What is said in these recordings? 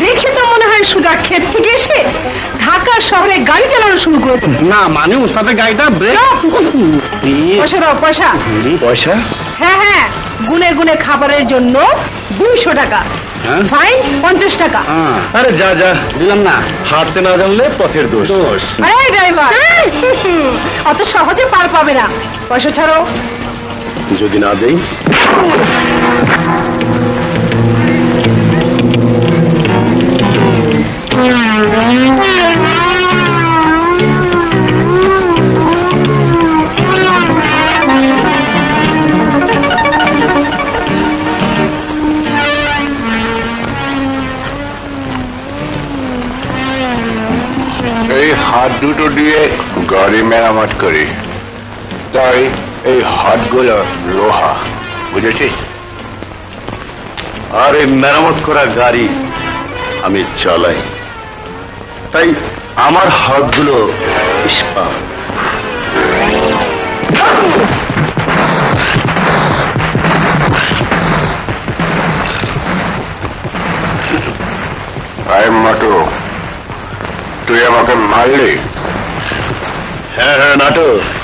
দেখে তো মনে হয় সুজা ক্ষেত থেকে এসে ঢাকার শহরে গাড়ি চালানো শুরু করেছে না মানে ওস্তাদের গাড়িটা পয়সা দাও পয়সা। পয়সা? হ্যাঁ হ্যাঁ। গুনে গুনে খাবারের জন্য দুইশো টাকা। হ্যাঁ? ফাইন পঞ্চাশ টাকা। হ্যাঁ। আরে যা যা। দিলাম না। হাঁটতে না জানলে পথের দোষ। দোষ। আরে ড্রাইভার। অত সহজে পার পাবে না। পয়সা ছাড়ো। যদি না দেই? এই হাত দুটো দিয়ে গাড়ি মেরামত করি। তাই এই হাতগুলো লোহা, বুঝেছিস? আর এই মেরামত করা গাড়ি আমি চালাই। তাই আমার হাতগুলো ইস্পাত মাটু, তুই আমাকে মারলি। হ্যাঁ হ্যাঁ নাটক।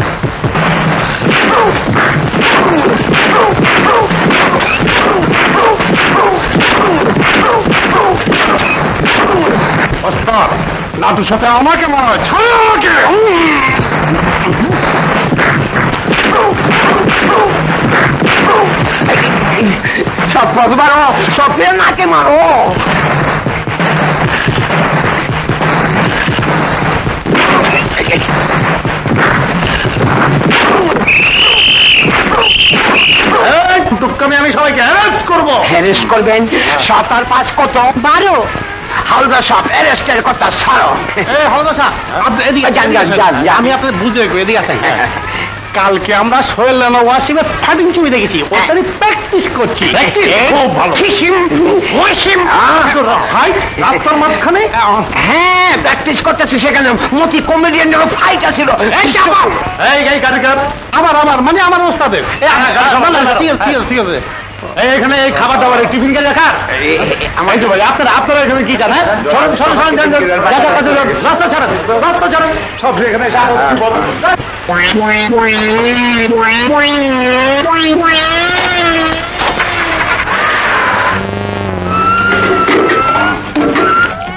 নাটুর সাথে আমাকে মারো ছাড়ো আমাকে সব পাঁচ মারো নাকে মারো সবাইকে হ্যারাস করব। হ্যারেস করবেন? সাত আর পাঁচ কত? বারো। হালদা সাপ অ্যারেস্টের কথা ছাড়ো এই হলদা আপনি এদিকে যান, যান, যান, যান। আমি আপনার বুঝে এদিকে আসেন। কালকে আমরা সোহেল রানা ওয়াসিমের ফাটিং ছবি দেখেছি। ওটারই প্র্যাকটিস করছি। খুব ভালো। খিসিম ওয়াসিম। হাই রাস্তার মাঝখানে। হ্যাঁ প্র্যাকটিস করতেছি সেখানে। মতি কমেডিয়ানের ফাইট আছিল। এই চাপাও। এই এই কারিগর আমার আমার মানে আমার ওস্তাদের এই, আ, আ, না, না, না, ঠিক আছে ঠিক আছে ঠিক আছে। এই, এখানে এই খাবার দাবার টিফিন কে রাখা আমার ভাই আপনারা আপনারা এখানে কি জানেন? যান, যান, যান, রাস্তা ছাড়েন রাস্তা ছাড়েন সব এখানে?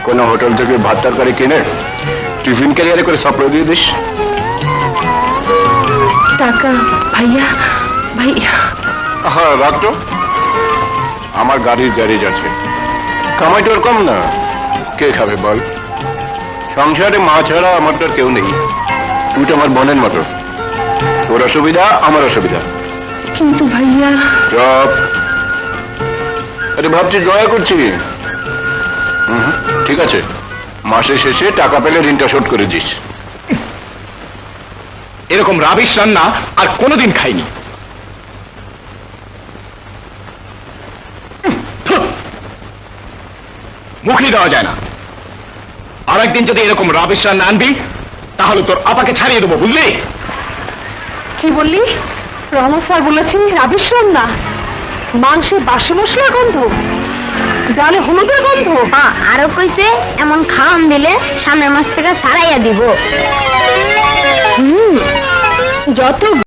কোন হোটেল থেকে ভাত তরকারি কিনে টিফিন ক্যারিয়ারে করে সাপ্লাই দিয়ে দিস। টাকা ভাইয়া ভাইয়া। হ্যাঁ রাখতো আমার গাড়ির গ্যারেজ আছে। কামাই তোর কম না। কে খাবে বল? সংসারে মা ছাড়া আমার তো কেউ নেই। তুই তো আমার বোনের মতো। তোর অসুবিধা আমার অসুবিধা। কিন্তু ভাইয়া চপ। আরে ভাবছি দয়া করছি। হুম, হুম, ঠিক আছে। মাসের শেষে টাকা পেলে ঋণটা শোধ করে দিস। এরকম রাবিশ রান্না আর কোনোদিন খাইনি। মুখে দেওয়া যায় না। আর একদিন যদি এরকম রাবিশ রান্না আনবি তাহলে তোর আপাকে ছাড়িয়ে দেবো বুঝলি? কি বললি? রহমান স্যার বলেছেন রাবিশ রান্না। মাংসে বাসি মশলা গন্ধ ডালে হলুদের গন্ধ। হ্যাঁ আরও কইছে এমন খাওয়ান দিলে সামনের মাস থেকে সারাইয়া দিব। যত